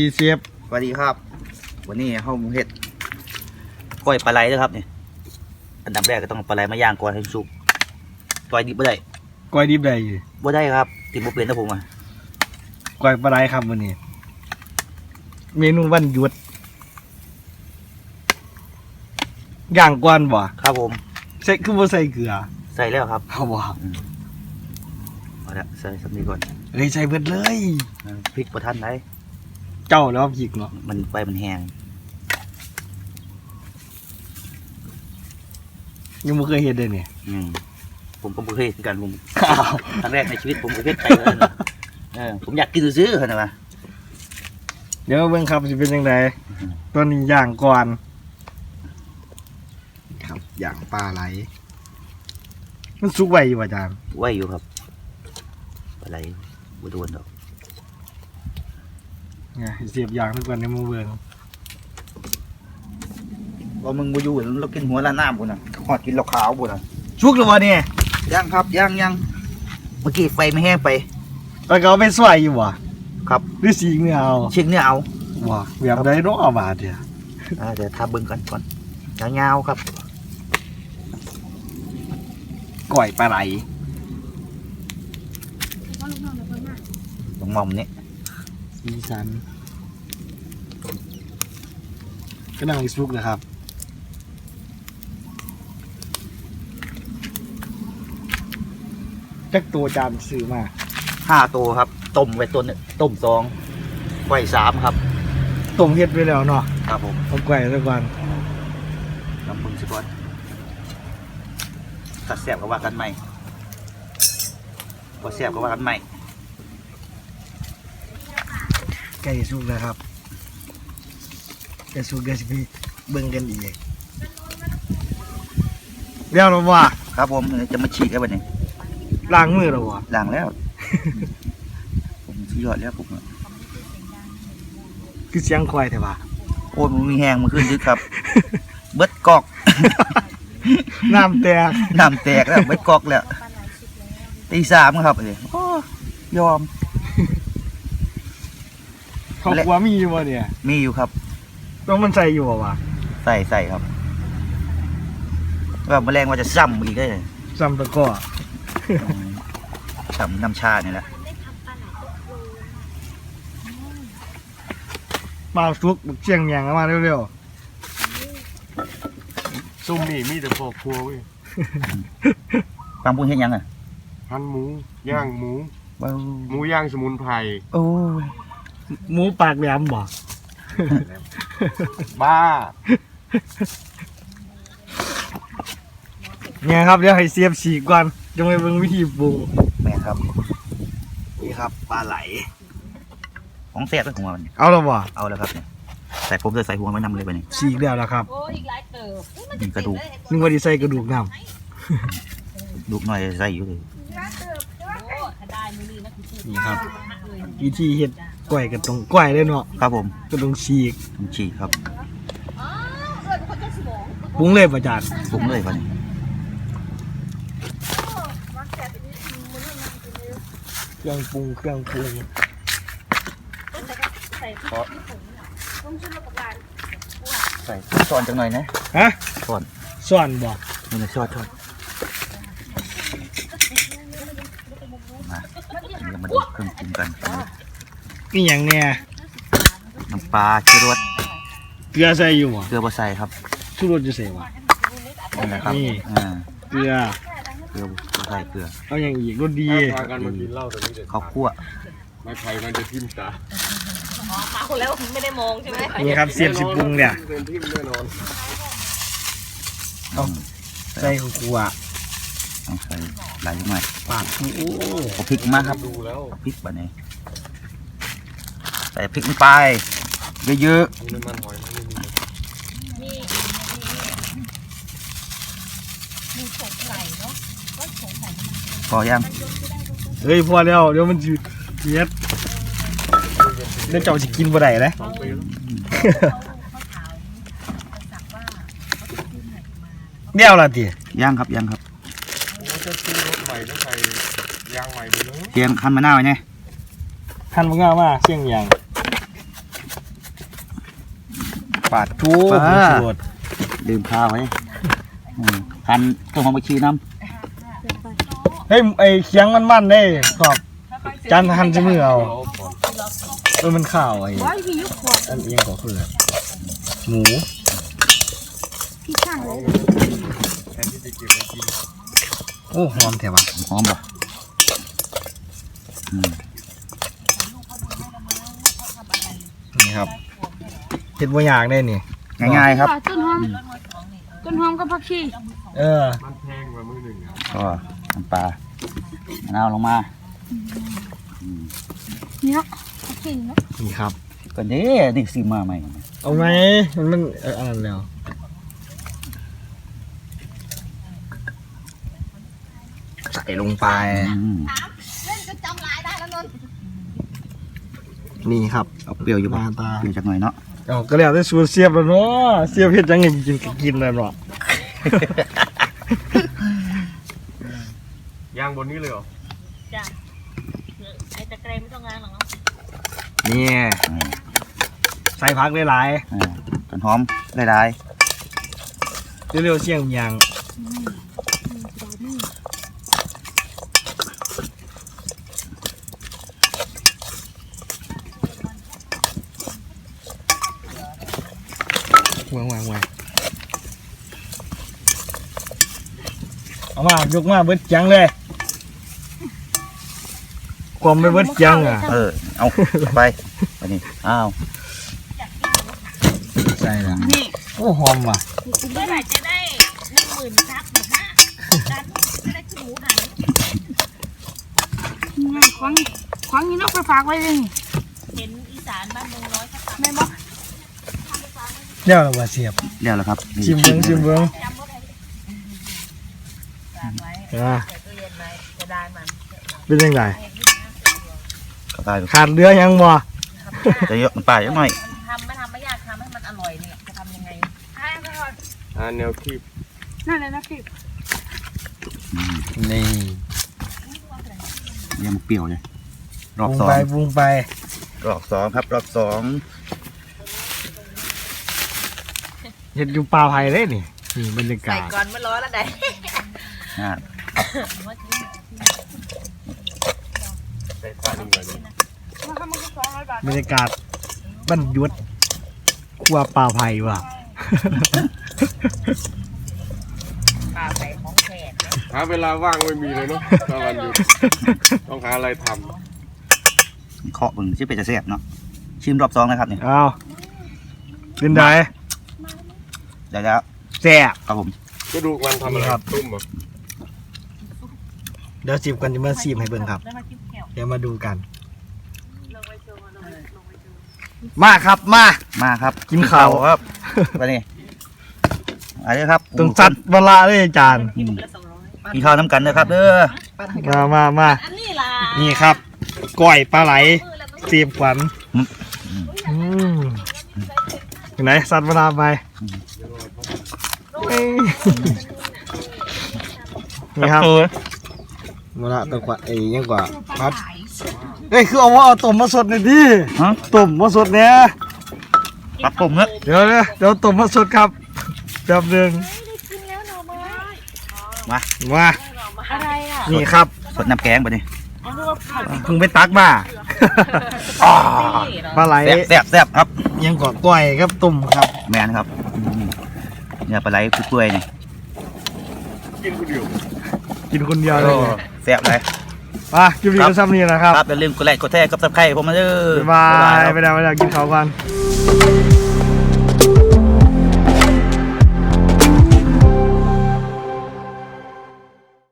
ดีเซฟสวัสดีครับ วันนี้เฮาเฮ็ดกล้อยปลาไหลเด้อครับนี่อันดับแรกก็ต้องเอาปลาไหลมาย่างก่อนให้สุกปล่อยดิบบ่ได้ก้อยดิบได้อยู่บ่ได้ครับติดบ่เป็นนะผมอะก้อยปลาไหลครับวันนี้ เมนูวันหยุดย่างกวนบ่ครับผมใส่คือบ่ใส่เกลือ ใส่แล้วครับเอาบ่เอาละใส่สำนีก่อนเอ้ยใส่เบิดเลยพริกบ่ทันได้ เจ้าแล้วพริกเนาะมันไฟมันแห้งยังบ่เคยเฮ็ดเลยเนี่ยอืมผมก็บ่เคยเห็นกันผมอ้าวครั้งแรกในชีวิตผมก็เฮ็ดไปเลยนะเออผมอยากกินซื้อๆเท่านั้นว่ะเดี๋ยวเบิ่งครับสิเป็นจังไดตัวนี้ย่างก่อน ครับย่างปลาไหล มันสุกไวอยู่อาจารย์ไว้อยู่ครับปลาไหลบ่โดนดอก เนี่ยเสียบย่างทุกวันในมือเบิ่งว่ามึงบ่อยู่เรากินหัวละน้ำพุ่นน่ะฮอดกินเหล้าขาวพุ่นน่ะสุกแล้วบ่เนี่ยยังครับยังยังเมื่อกี้ไฟไม่แห้งไปแล้วก็เอาไปสวยอยู่บ่ครับหรือสีเนื้อเอาเช็คเนี่ยเอาบ่แบบได้เนาะเอาบาดเดียวอ่าเดี๋ยวทาเบิ้งกันก่อนยาวๆครับก่อยปลาไหลตรงหมอมนี้ สีสันก็นั่งสุกนะครับจักตัวจานซื้อมาห้าตัวครับ ต้มไว้ตัวหนึงต้มสองไว้สามครับ ต้มเฮ็ดไปแล้วเนาะครับผมเอาก่อยซะก่อนลำเบิ้งสิก่อนถ้าแซ่บก็ว่ากันใหม่พอแซ่บก็ว่ากันใหม่ ไก่สุกนะครับไก่สุกเดี๋ยวสิไปเบิ่งกันอีกเดี๋ยวเราว่าครับผมเดี๋ยวจะมาฉีกกันวันนี้ล้างมือเราว่ะล้างแล้ว ผมสุดยอดแล้วผมอะคือเสียงควายแต่ว่าโอ้ยมันมีแห้งมาขึ้นดึกครับ เบิดกอกน้ำแตกน้ำแตกแล้วเบิดกอกแล้วตีสามครับเลยโอ้ยอม เขากลัวมีอยู่บ่เนี่ยมีอยู่ครับ ต้องมันใส่อยู่บ่วะใส่ใส่ครับว่าแมลงว่าจะซ้ำอีกได้เลยซ้ำตะกร้อซ้ำน้ำชาเนี่ยแหละมาสุกบักเชียงเมียงเอามาเร็วซุ่มนี่มีแต่พวกครัวเว้ยฟังพูดเห็นยังอะพันหมูย่างหมูว้าวหมูย่างสมุนไพรโอ้ยๆ หมูปากแหลมบ่บ้า เนี่ยครับเดี๋ยวให้เสียบฉีกก่อนจะไปเบิ่งวิธีปรุงแม่ครับ นี่ครับปลาไหล ของแซ่บเป็นของมันเอาแล้วบ่เอาแล้วครับเนี่ยใส่ผมจะใส่หัวไว้นำเลยไปนี่ฉีกแล้วนะครับโอ้อีกหลายเติบอุ๊ยมันมีกระดูก นึกว่าสิใส่กระดูกน้ลูกหน่อยใส่อยู่เลย โอ้ถ้าได้มือนี้นะคือพูดำนี่ครับเลยวิธีเฮ็ด ก้อยก็ต้องก้อยเลยเนาะครับผมก็ต้องฉีกผมฉีกครับอ๋อเอิญคนจะสมองปรุงเลยประจานปรุงเลยก่อนนี่เครื่องปรุงเครื่องปรุงใส่พริกที่ผงน่ะต้มชุดละประการใส่ช้อนจังหน่อยนะฮะช้อนส่วนบ่นี่นะช้อนช้อนมาเดี๋ยวมาดูเครื่องปรุงกัน นี่หยังเนี่ยน้ำปลาชูรสเกลือใส่อยู่บ่เกลือบะใส่ครับชูรสจะใส่บ่นั่นแหละครับนี่อ่าเกลือเกลือบะใส่เกลือเอาอย่างอีกรสดีพากันมากินเหล้าตรงนี้เด็ดข้าวคั่วไม่ไผ่มันจะทิ่มตาอ๋อมาคนแล้วไม่ได้มองใช่ไหมนี่ครับเสียบสิปรุงเนี่ยเป็นทิ่มแน่นอนเอาใส่ข้าวคั่วต้องใส่หลายหน่อยปาดโอ้เอาพริกมาครับดูแล้วเอาพริกแบบนี้ ใส่พริกลงไป เยอะมีน้ำมันหอยมันไม่มีมีมีสงไก่เนาะก็สงไก่ๆพอยังเฮ้ยพอแล้วเดี๋ยวมันสิเฮ็ดเดี๋ยวเจ้าสิกินบ่ได้เลยสองปีแล้วเดี๋ยวล่ะติยังครับยังครับแล้วจะซื้อรถใหม่แล้วใส่ยางใหม่ไปเลยเตรียมขั้นมะนาวไว้เนี่ยหั่นมะนาวมาเสียงหยัง ปาดทูปาดสูตรลืมข้าวไว้อืมพันต้นหอมผักชีน้เฮ้ยไอเคียงมันมันได้ขอบจานหันจะมือเอาเออมันข้าวไอ้ว่าพี่ยุคขวดอันเอียงก็คือหมูพี่ช่างเลยแทนที่จะเก็บไว้กินโอ้หอมแถวะำหอมป่ะอืมนี่ครับ เห็ดบัวอยากได้นี่ ง่ายๆครับ ต้นหอมต้นหอมกับผักชีเออมันแพงกว่ามือหนึ่งอะก็น้ำปลามะนาวลงมานี่เนาะผักชีเนาะนี่ครับ ก็เด้นี่ซื้อมาใหม่เอาไหมมันมันเอออันนั้นแล้วใส่ลงไปอืมเล่นก็จำลายได้แล้วนนนี่ครับ เอาเปรี้ยวอยู่มาป่ะตา เปรี้ยวจักหน่อยเนาะ เอาก็แล้วได้สูตรเสียบแล้วเนาะเสียบเห็ดยังไงกินก็กินแล้วเนาะย่างบนนี้เลยเหรอจ้ะไอ้ตะเกรไม่ต้องงานหรอกนี่ใส่พักได้หลายอ่าต้นหอมหลายเร็วๆเสี่ยงยาง วางวางวางเอามายกมาเบิดจังเลยความไม่เบิดจังอะๆเออเอาเอาไปไปนี่อ้าวใช่ละนี่โอ้หอมว่ะเมื่อไหร่จะได้หนึ่งหมื่นซับนะฮะการจะได้ขี้หมูหันควังควังนี่นกไปฝากไว้เลยเห็นอีสานบ้านเมืองน้อยเขาทำแม่บอก เดี๋ยวเราว่าเสียบเรียวแล้วครับนี่ชิมเบิ้งชิมเบิ้งจำว่าไงฝากไว้อ่าใส่ตู้เย็นไว้จะได้มันเป็นยังไงเข้าไปขาดเรือยังบ่จะเยอะน้ำปลาเยอะหน่อยทำไม่ทำไม่ยากทำให้มันอร่อยนี่แหละจะทำยังไงให้ไปก่อนอ่าแนวคีบนั่นเลยนะพี่อืมนี่ยังเปรี้ยวเลยปรอบรุงสองไปปรุงไปรอบสองครับ รอบสอง เห็ดอยู่ป่าไผ่เลยนี่นี่บรรยาใส่กาศก่อนไม่ร้อนแล้วไหนอ่าใส่ปลาหนึ่งแบบนี้บรรยากาศบรรยุทธ์ครัวป่าไผ่ว่ะ ปลาใส่ของแขกหาเวลาว่างไม่มีเลยเนาะตอนวันหยุดต้องหาอะไรทเคาะเบึงชื่อเป็ดจะแซ่บเนาะชิมรอบสองนะครับเนี่ย เอาเป็นได เดี๋ยวแล้วแซ่บครับผมำก็ดูมันทำอะไรครับ ตุ้มเหรอเดี๋ยวสิบกันจะมาซีมให้เบิ่งครับ แล้วมาจิ้มแก้วเดี๋ยวมาดูกัน ลงไปโชว์ลงไปลงไปโชว์มาครับมามาครับกินข้าวครับ ไปนี่อะไรครับต้องจัดเวลาเลยอาจารย์อืมละสองร้อยกินข้าวน้ำกันนะครับเด้อมามามาอันนี้ล่ะนี่ครับก้อยปลาไหลมือละมือเสียบขวัญอืมอยู่ไหนสัตว์เวลาไปเอ้ย นี่ครับมาละตะกว่าไอ้ยังกว่าพัดเอ้ยคือเอาว่าเอาต้มมาสดหน่อยดิฮะต้มมาสดเนี่ยปรับปรุงเนอะเดี๋ยวนะเดี๋ยวต้มมาสดครับแป๊บหนึงกินแล้วหน่อไม้มาอะไรอะนี่ครับสดน้ำแกงไปนี่เอาดูว่าผัดเพิ่งไปตักมาอ่าปลาไหลแซ่บแซ่บแซ่บครับยังกว่าก้อยครับต้มครับแมนครับอืม เนี่ยปลาไหลเปื่อยๆนี่กินคนเดียวกินคนเดียวเลยแซ่บเลยมาคลิปนี้ก็ซ้ำนี้นะครับครับอย่าลืมกดไลค์กดแชร์กดซับสไครต์ผมมาเด้อบ๊ายบายครับไปแล้วไปแล้วกินข้าวกัน